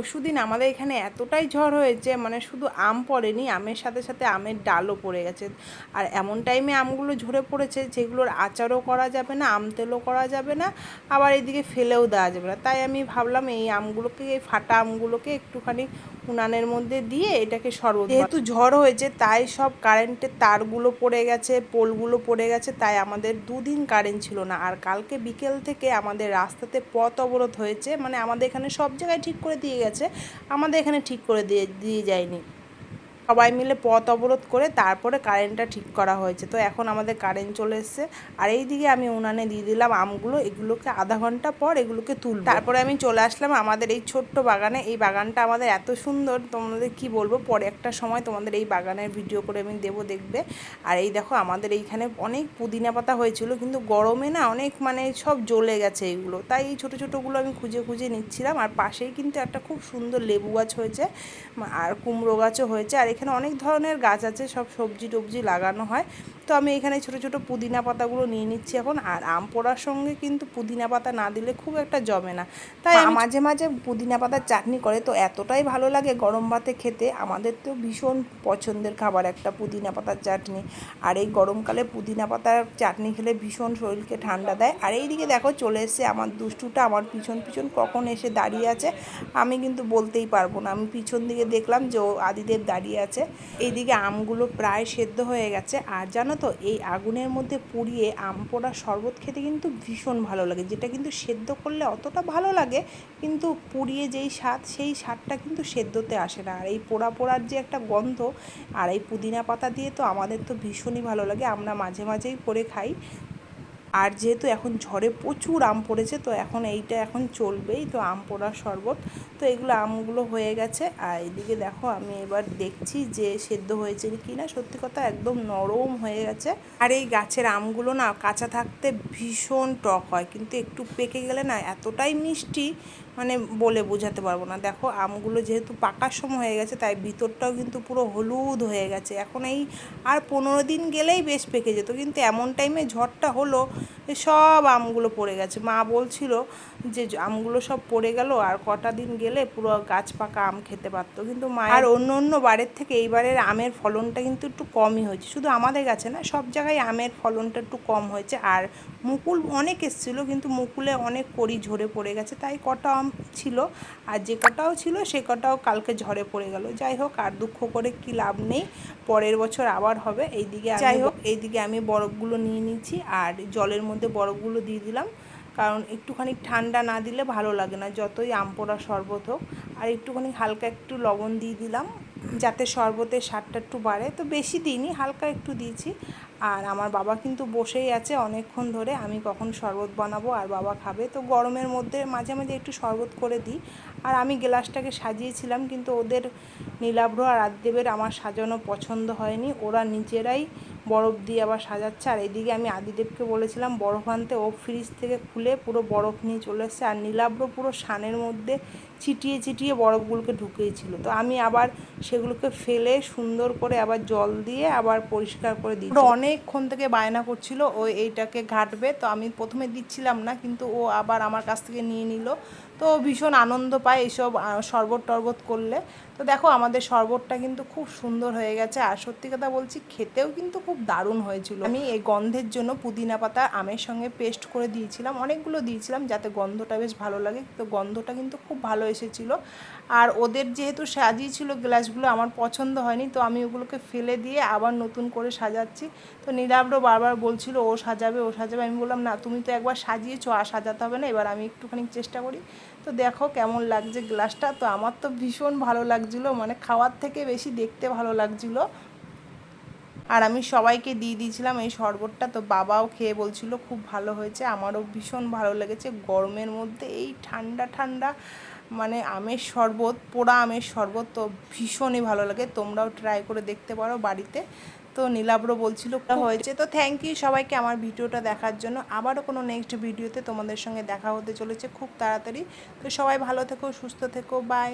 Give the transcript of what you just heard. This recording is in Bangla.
পরশু দিন আমাদের এখানে এতটাই ঝড় হয়েছে মানে শুধু আম পড়েনি, আমের সাথে সাথে আমের ডালও পড়ে গেছে। আর এমন টাইমে আমগুলো ঝরে পড়েছে যেগুলোর আচারও করা যাবে না, আম তেলও করা যাবে না, আবার এদিকে ফেলেও দেওয়া যাবে না। তাই আমি ভাবলাম এই আমগুলোকে, এই ফাটা আমগুলোকে একটুখানি উনানের মধ্যে দিয়ে এটাকে শরবত যেহেতু ঝড় হয়েছে, তাই সব কারেন্টের তারগুলো পড়ে গেছে, পোলগুলো পড়ে গেছে, তাই আমাদের দুদিন কারেন্ট ছিল না। আর কালকে বিকেল থেকে আমাদের রাস্তাতে পথ অবরোধ হয়েছে মানে আমাদের এখানে সব জায়গায় ঠিক করে দিয়ে গেছে, আমাদের এখানে ঠিক করে দিয়ে দিয়ে যায়নি। সবাই মিলে পথ অবরোধ করে তারপরে কারেন্টটা ঠিক করা হয়েছে। তো এখন আমাদের কারেন্ট চলে এসছে। আর এই দিকে আমি উনানে দিয়ে দিলাম আমগুলো, এগুলোকে আধা ঘণ্টা পর এগুলোকে তুল তারপরে আমি চলে আসলাম আমাদের এই ছোট্ট বাগানে। এই বাগানটা আমাদের এত সুন্দর, তোমাদের কি বলব? পরে একটা সময় তোমাদের এই বাগানের ভিডিও করে আমি দেবো দেখবে। আর এই দেখো আমাদের এইখানে অনেক পুদিনা পাতা হয়েছিল, কিন্তু গরমে না অনেক মানে সব জ্বলে গেছে এইগুলো। তাই এই ছোটো ছোটোগুলো আমি খুঁজে খুঁজে নিচ্ছিলাম। আর পাশেই কিন্তু একটা খুব সুন্দর লেবু গাছ হয়েছে আর কুমড়ো গাছও হয়েছে। আর এখানে অনেক ধরনের গাছ আছে সব সবজি টবজি লাগানো হয়। তো আমি এখানে ছোট ছোট পুদিনা পাতাগুলো নিয়ে নিচ্ছি এখন। আর আম পোড়ার সঙ্গে কিন্তু পুদিনা পাতা না দিলে খুব একটা জমে না। তাই মাঝে মাঝে পুদিনা পাতার চাটনি করে তো এতটাই ভালো লাগে গরম ভাতে খেতে। আমাদের তো ভীষণ পছন্দের খাবার একটা পুদিনা পাতার চাটনি। আর এই গরমকালে পুদিনা পাতার চাটনি খেলে ভীষণ শরীরকে ঠান্ডা দেয়। আর এইদিকে দেখো চলে এসছে আমার দুষ্টুটা আমার পিছন পিছন কখন এসে দাঁড়িয়ে আছে আমি কিন্তু বলতেই পারব না। আমি পিছন দিকে দেখলাম যে ও আদিদেব দাঁড়িয়ে আছে। এইদিকে আমগুলো প্রায় সেদ্ধ হয়ে গেছে। আর জানো তো এই আগুনের মধ্যে পুড়িয়ে আম পোড়া শরবত খেতে কিন্তু ভীষণ ভালো লাগে। যেটা কিন্তু সেদ্ধ করলে অতটা ভালো লাগে, কিন্তু পুড়িয়ে যেই স্বাদ, সেই স্বাদটা কিন্তু সেদ্ধতে আসে না। আর এই পোড়া পোড়ার যে একটা গন্ধ, আর এই পুদিনা পাতা দিয়ে তো আমাদের তো ভীষণই ভালো লাগে। আমরা মাঝে মাঝেই করে খাই। আর যেহেতু এখন ঝড়ে প্রচুর আম পড়েছে, তো এখন এইটা এখন চলবেই, তো আম পোড়ার শরবত। তো এগুলো আমগুলো হয়ে গেছে, আর এদিকে দেখো আমি এবার দেখছি যে সেদ্ধ হয়েছে কি না সত্যি কথা একদম নরম হয়ে গেছে। আর এই গাছের আমগুলো না কাঁচা থাকতে ভীষণ টক হয়, কিন্তু একটু পেকে গেলে না এতটাই মিষ্টি মানে বলে বোঝাতে পারব না। দেখো, আমগুলো যেহেতু পাকার সময় হয়ে গেছে, তাই ভিতরটাও কিন্তু পুরো হলুদ হয়ে গেছে। এখন এই আর পনেরো দিন গেলেই বেশ পেকে যেত, কিন্তু এমন টাইমে ঝড়টা হলো সব আমগুলো পড়ে গেছে। মা বলছিল যে আমগুলো সব পড়ে গেল, আর কটা দিন গেলে পুরো গাছ পাকা আম খেতে পারতো। কিন্তু মা আর অন্য অন্য বারের থেকে এইবারের আমের ফলনটা কিন্তু একটু কমই হয়েছে। শুধু আমাদের গাছে না, সব জায়গায় আমের ফলনটা একটু কম হয়েছে। আর মুকুল অনেক এসেছিল, কিন্তু মুকুলে অনেক কড়ি ঝরে পড়ে গেছে, তাই কটা আম ছিল আর যে কটাও ছিল সে কটাও কালকে ঝরে পড়ে গেল। যাই হোক আর দুঃখ করে কি লাভ নেই পরের বছর আবার হবে। এইদিকে যাই হোক। এইদিকে আমি বরফগুলো নিয়ে নিচ্ছি আর জলের মধ্যে বরফগুলো দিয়ে দিলাম। কারণ একটুখানি ঠান্ডা না দিলে ভালো লাগে না যতই আম পোড়া শরবত হোক। আর একটুখানি হালকা একটু লবণ দিয়ে দিলাম যাতে শরবতের স্বাদটা একটু বাড়ে। তো বেশি দিইনি হালকা একটু দিয়েছি। আর আমার বাবা কিন্তু বসেই আছে অনেকক্ষণ ধরে, আমি কখন শরবত বানাবো আর বাবা খাবে। তো গরমের মধ্যে মাঝে মাঝে একটু শরবত করে দিই। আর আমি গ্লাসটাকে সাজিয়েছিলাম, কিন্তু ওদের নীলাভ্র আর আদিদেবের আমার সাজানো পছন্দ হয়নি। ওরা নিজেরাই বরফ দিয়ে আবার সাজাচ্ছে। আর এদিকে আমি আদিদেবকে বলেছিলাম, বরফ আনতে ও ফ্রিজ থেকে খুলে পুরো বরফ নিয়ে চলে এসছে। আর নীলাভ্র পুরো সানের মধ্যে চিটিয়ে চিটিয়ে বরফগুলোকে ঢুকিয়েছিল। তো আমি আবার সেগুলোকে ফেলে সুন্দর করে আবার জল দিয়ে আবার পরিষ্কার করে দিই অনেকক্ষণ থেকে বায়না করছিল, ও এইটাকে ঘাটবে। তো আমি প্রথমে দিচ্ছিলাম না, কিন্তু ও আবার আমার কাছ থেকে নিয়ে নিল। তো ভীষণ আনন্দ পায় এইসব শরবত টরবত করলে। তো দেখো, আমাদের শরবতটা কিন্তু খুব সুন্দর হয়ে গেছে। আর সত্যি কথা বলছি, খেতেও কিন্তু খুব দারুণ হয়েছিল। আমি এই গন্ধের জন্য পুদিনা পাতা, আমের সঙ্গে পেস্ট করে দিয়েছিলাম, অনেকগুলো দিয়েছিলাম যাতে গন্ধটা বেশ ভালো লাগে। তো গন্ধটা কিন্তু খুব ভালো এসেছিল। আর ওদের যেহেতু সাজিয়েছিল গ্লাসগুলো, আমার পছন্দ হয়নি, তো আমি ওগুলোকে ফেলে দিয়ে আবার নতুন করে সাজাচ্ছি। তো নীলাব্র বারবার বলছিল, ও সাজাবে ও সাজাবে। আমি বললাম, না, তুমি তো একবার সাজিয়েছো, আর সাজাতে হবে না। এবার আমি একটুখানি চেষ্টা করি। তো দেখো কেমন লাগছে গ্লাসটা। তো আমার তো ভীষণ ভালো লাগছিল মানে খাওয়ার থেকে বেশি দেখতে ভালো লাগছিল। আর আমি সবাইকে দিয়ে দিয়েছিলাম এই শরবতটা, তো বাবাও খেয়ে বলছিল খুব ভালো হয়েছে, আমারও ভীষণ ভালো লেগেছে। গরমের মধ্যে এই ঠান্ডা ঠান্ডা মানে আমের শরবত, পোড়া আমের শরবত তো ভীষণই ভালো লাগে, তোমরাও ট্রাই করে দেখতে পারো বাড়িতে। তো নীলাব্র বলছিল হয়েছে। তো থ্যাংক ইউ সবাইকে আমার ভিডিওটা দেখার জন্য। আবারও কোনো নেক্সট ভিডিওতে তোমাদের সঙ্গে দেখা হতে চলেছে খুব তাড়াতাড়ি। তো সবাই ভালো থেকো সুস্থ থেকো বাই